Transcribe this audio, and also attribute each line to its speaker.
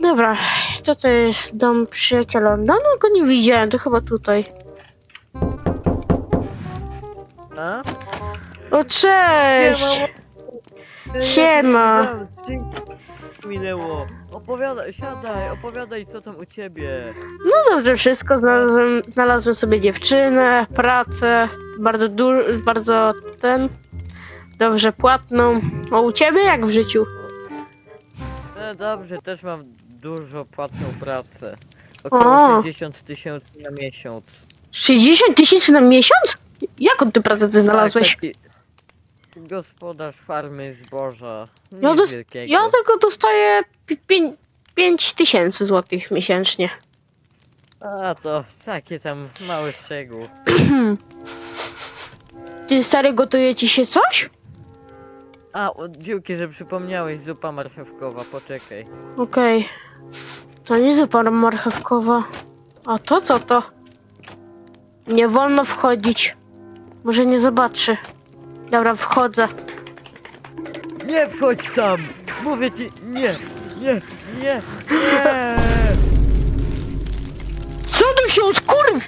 Speaker 1: Dobra, to to jest dom przyjaciela. Dawno go nie widziałem, to chyba tutaj.
Speaker 2: A?
Speaker 1: O, cześć! Siema.
Speaker 2: Minęło. Opowiadaj, siadaj, opowiadaj co tam u ciebie.
Speaker 1: No dobrze, wszystko. Znalazłem, znalazłem sobie dziewczynę, pracę, bardzo du- bardzo ten, dobrze płatną. O, u ciebie jak w życiu?
Speaker 2: No dobrze, też mam dużo płatną pracę. Około 60 tysięcy na miesiąc.
Speaker 1: 60 tysięcy na miesiąc? Jaką ty pracę ty znalazłeś?
Speaker 2: Tak, taki gospodarz farmy zboża. Nic
Speaker 1: Ja dos-
Speaker 2: wielkiego.
Speaker 1: Ja tylko dostaję 5 tysięcy złotych miesięcznie.
Speaker 2: A to takie tam mały szczegół.
Speaker 1: Ty stary, gotuje ci się coś?
Speaker 2: A, o, dzięki, że przypomniałeś, zupa marchewkowa, poczekaj.
Speaker 1: Okej. To nie zupa marchewkowa. A to co to? Nie wolno wchodzić. Może nie zobaczy. Dobra, wchodzę.
Speaker 2: Nie wchodź tam! Mówię ci, nie, nie, nie, nie!
Speaker 1: Co tu się odkurw?